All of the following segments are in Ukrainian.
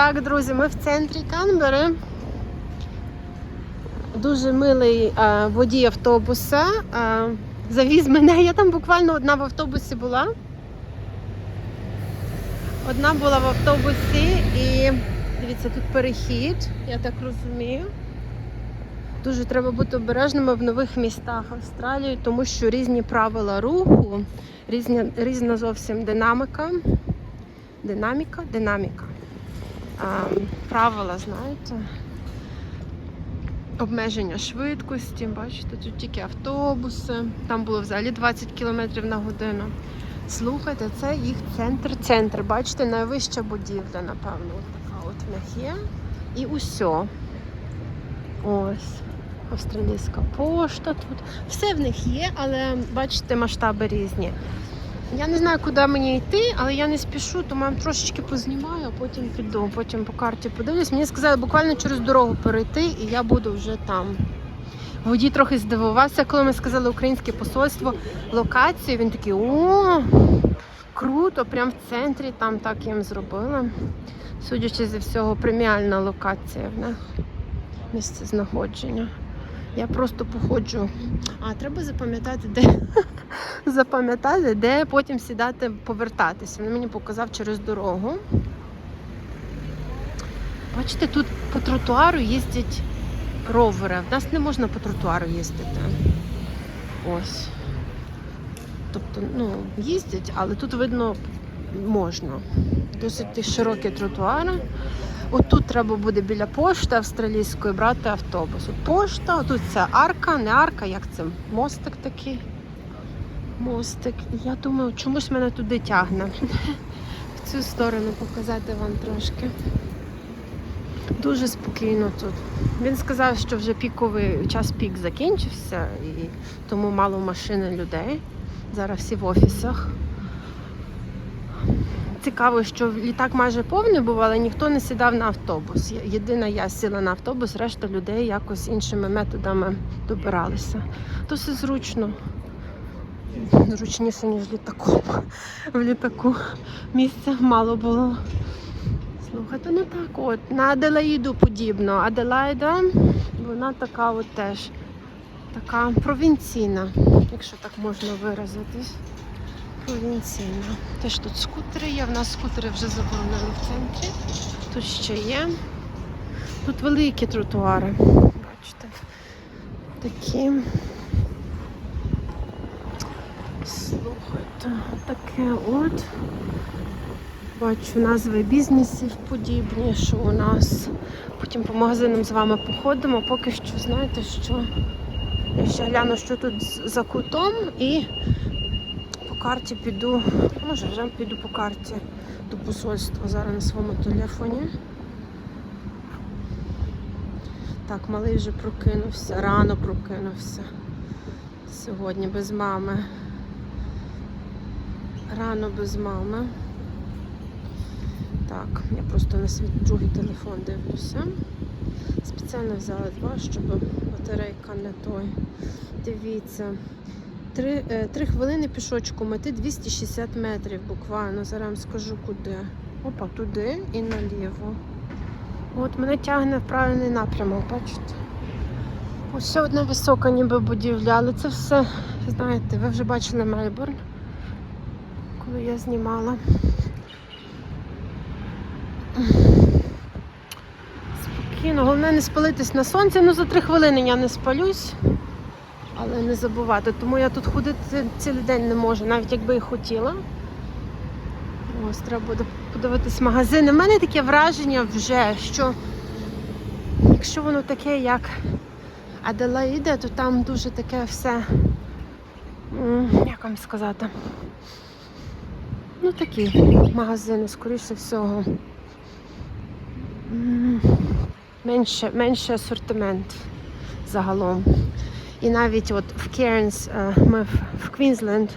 Так, друзі, ми в центрі Канбери. Дуже милий е, водій автобуса. Е, завіз мене. Я там буквально одна в автобусі була. Одна була в автобусі і дивіться, тут перехід, я так розумію. Дуже треба бути обережними в нових містах Австралії, тому що різні правила руху, різні, різна зовсім динамика. Динаміка, динаміка. Правила, знаєте. Обмеження швидкості, бачите, тут тільки автобуси. Там було взагалі 20 км на годину. Слухайте, це їх центр-центр. Бачите, найвища будівля, напевно, от така от в них є. І усьо. Ось. Австралійська пошта тут. Все в них є, але бачите, масштаби різні. Я не знаю, куди мені йти, але я не спішу, тому я трошечки познімаю, а потім піду. Потім по карті подивлюсь. Мені сказали буквально через дорогу перейти, і я буду вже там. Водій трохи здивувався, коли ми сказали українське посольство локацію. Він такий о, круто, прям в центрі там так їм зробили. Судячи зі всього, преміальна локація в них місце знаходження. Я просто походжу. А, треба запам'ятати, де запам'ятати, де потім сідати, повертатися. Він мені показав через дорогу. Bачите, тут по тротуару їздять ровери. В нас не можна по тротуару їздити. Ось. Тобто, ну, їздять, але тут видно можна. Досить широкі тротуари. Отут треба буде біля пошти австралійської брати автобус. От пошта, тут це арка, не арка, як це? Мостик такий. Мостик. Я думаю, чомусь мене туди тягне. В цю сторону показати вам трошки. Дуже спокійно тут. Він сказав, що вже піковий час пік закінчився, і тому мало машин і людей. Зараз всі в офісах. Цікаво, що літак майже повний був, але ніхто не сідав на автобус. Єдина я сіла на автобус, решта людей якось іншими методами добиралися. Досить зручно. Зручніше, ніж літаком. В літаку місця мало було. Слухайте, ну так от, на Аделаїду подібно. Аделаїда, вона така от теж така провінційна, якщо так можна виразитись. Провінційна. Теж тут скутери є. В нас скутери вже заборонені в центрі. Тут ще є. Тут великі тротуари. Бачите. Такі. Слухайте, таке от. Бачу назви бізнесів подібні, що у нас. Потім по магазинам з вами походимо. Поки що, знаєте, що я ще гляну, що тут за кутом і карті піду. Може, вже піду по карті до посольства зараз на своєму телефоні. Так, малий вже прокинувся, рано прокинувся. Сьогодні без мами. Рано без мами. Так, я просто на свій другий телефон дивлюся. Спеціально взяла два, щоб батарейка не той. Дивіться. Три, е, три хвилини пішочком іти 260 метрів буквально. Зараз вам скажу куди. Опа, туди і наліво. От мене тягне в правильний напрямок, бачите? Ось ще одна висока ніби будівля, але це все, знаєте, ви вже бачили Мельбурн, коли я знімала. Спокійно, головне не спалитись на сонці. Ну за три хвилини я не спалюсь, але не забувати. Тому я тут ходити цілий день не можу, навіть якби і хотіла. Ось треба буде подивитись магазини. У мене таке враження вже, що якщо воно таке, як Аделаїда, то там дуже таке все. Як вам сказати? Ну такі магазини, скоріше всього. Менше, менше асортимент загалом. І навіть от в Кернс ми в, Квінсленд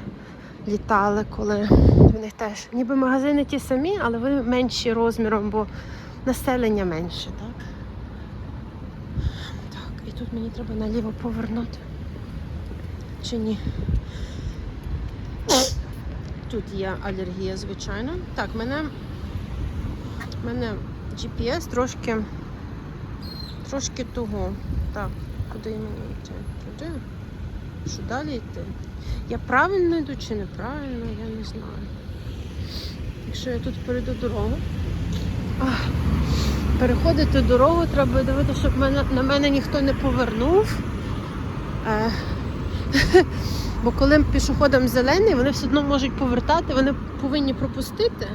літали, коли в них теж ніби магазини ті самі, але вони менші розміром, бо населення менше, так? Так, і тут мені треба наліво повернути. Чи ні? Тут є алергія, звичайно. Так, мене, мене GPS трошки трошки того. Так, куди мені йти? Туди? Що далі йти? Я правильно йду чи неправильно, я не знаю. Якщо я тут перейду дорогу. Переходити дорогу, треба дивитися, щоб мене, на мене ніхто не повернув. Е, бо коли пішоходам зелений, вони все одно можуть повертати, вони повинні пропустити,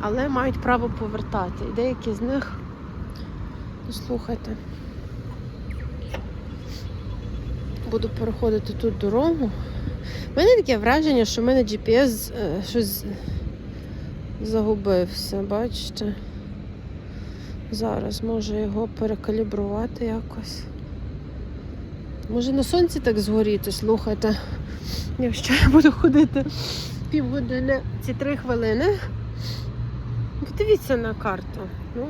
але мають право повертати. І деякі з них, ну слухайте, буду переходити тут дорогу. У мене таке враження, що в мене GPS е, щось загубився, бачите? Зараз може його перекалібрувати якось. Може на сонці так згоріти, слухайте. Якщо я буду ходити півгодини, ці три хвилини. Подивіться на карту. Ну.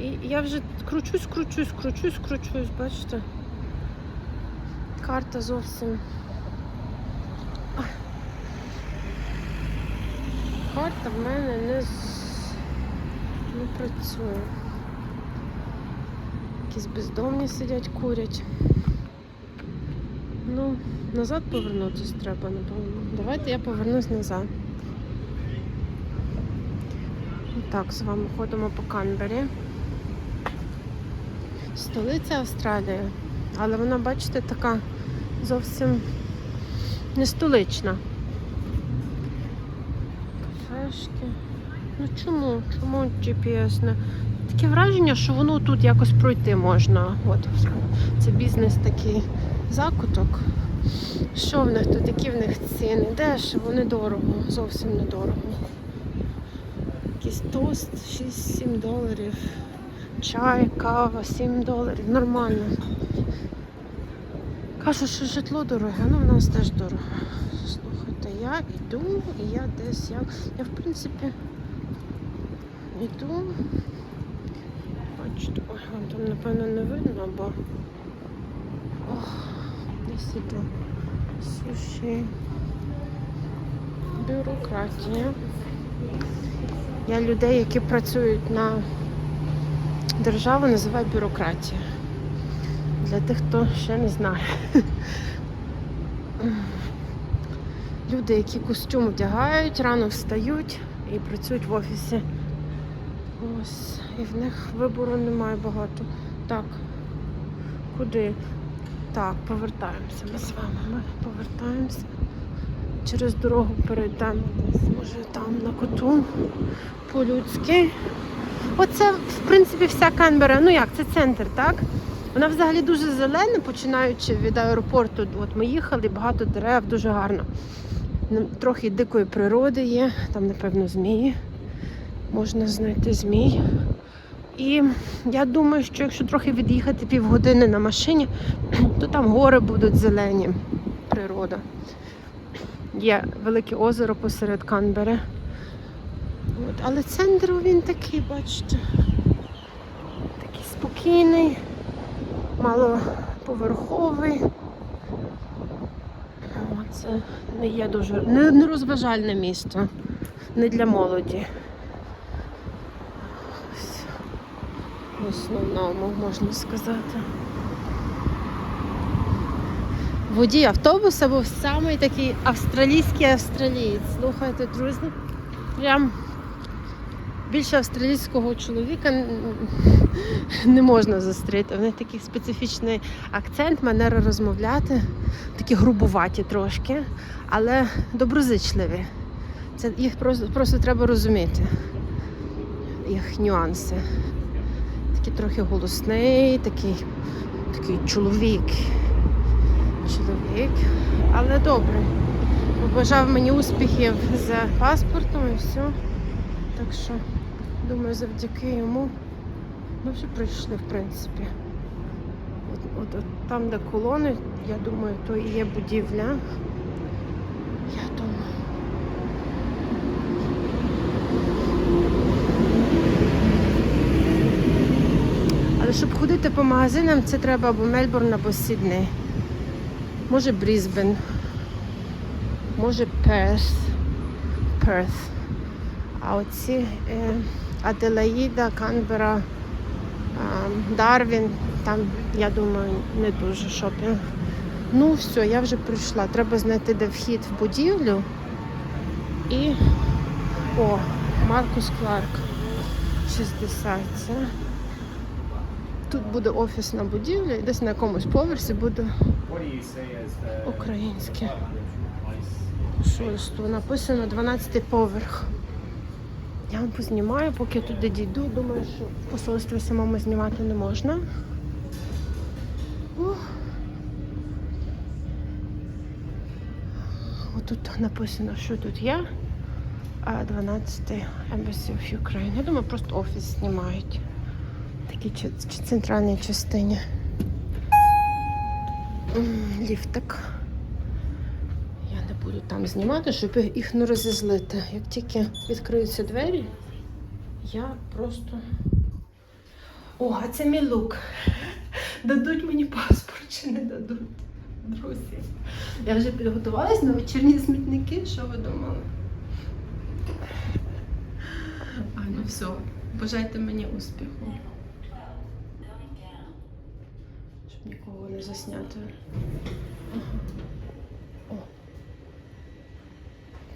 І я вже кручусь, кручусь, кручусь, кручусь, бачите? Карта зовсім. Карта в мене не, не працює. Якісь бездомні сидять, курять. Ну, назад повернутися треба, напевно. Давайте я повернусь назад. Так, з вами ходимо по Канбері. Столиця Австралії. Але вона, бачите, така зовсім не столична. Кафешки. Ну чому? Чому GPS не? Таке враження, що воно тут якось пройти можна. От це бізнес такий закуток. Що в них тут? Які в них ціни? Дешево, недорого, зовсім недорого. Якийсь тост 6-7 доларів. Чай, кава, 7 доларів. Нормально. Кажуть, що житло дороге, ну в нас теж дорого. Слухайте, я йду і я десь я. Я в принципі йду. Бачите, ой, вам там напевно не видно, бо ох, десь іду. Суші. Бюрократія. Я людей, які працюють на державу, називаю бюрократія. Для тих, хто ще не знає. Люди, які костюм вдягають, рано встають і працюють в офісі. Ось, і в них вибору немає багато. Так, куди? Так, повертаємося ми з вами. Ми повертаємося. Через дорогу перейдемо десь, може там на коту по-людськи. Оце, в принципі, вся Канбера. Ну як, це центр, так? Вона взагалі дуже зелена, починаючи від аеропорту. От ми їхали, багато дерев, дуже гарно. Трохи дикої природи є, там, напевно, змії. Можна знайти змій. І я думаю, що якщо трохи від'їхати півгодини на машині, то там гори будуть зелені, природа. Є велике озеро посеред Канбери. От, але центр він такий, бачите, такий спокійний, малоповерховий. Це не є дуже не, не розважальне місто, не для молоді. В основному можна сказати. Водій автобуса був самий такий австралійський австралієць. Слухайте, друзі, прям більше австралійського чоловіка не можна зустріти. В них такий специфічний акцент, манера розмовляти, такі грубуваті трошки, але доброзичливі. Це їх просто, просто треба розуміти, їх нюанси. Такий трохи голосний, такий, такий чоловік. Чоловік, але добре. Побажав мені успіхів з паспортом і все. Так що, думаю, завдяки йому ми вже прийшли, в принципі. От, от, от там, де колони, я думаю, то і є будівля. Я думаю. Але щоб ходити по магазинам, це треба або Мельбурн, або Сідней. Може Брізбен. Може Перс. Перс. А оці е, Аделаїда, Канбера, Дарвін. Там, я думаю, не дуже шопінг. Ну, все, я вже прийшла. Треба знайти, де вхід в будівлю. І. О, Маркус Кларк. 60. Це. Тут буде офісна будівля, і десь на якомусь поверсі буде українське. 500 place? Шосту. Написано 12 поверх. Я вам познімаю, поки я туди дійду. Думаю, що в посольстві самому знімати не можна. Отут написано, що тут є. А 12 Embassy of Ukraine. Я думаю, просто офіс знімають. В такій чи- чи- центральній частині. Ліфтик. Буду там знімати, щоб їх не розізлити. Як тільки відкриються двері, я просто. О, а це мій лук. Дадуть мені паспорт чи не дадуть. Друзі. Я вже підготувалась на вечірні смітники. Що ви думали? А, ну все. Бажайте мені успіху. Щоб нікого не засняти. Ага. О.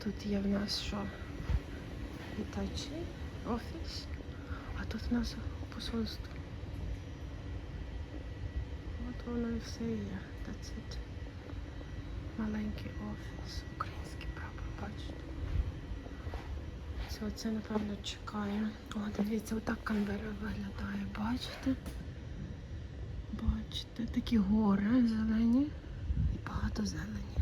Тут є в нас що? Літачий офіс. А тут в нас посольство. От воно і все є. That's it. Маленький офіс. Український прапор, бачите. Це оце, напевно, чекає. О, дивіться, отак Канбера виглядає. Бачите? Бачите, такі гори зелені і багато зелені.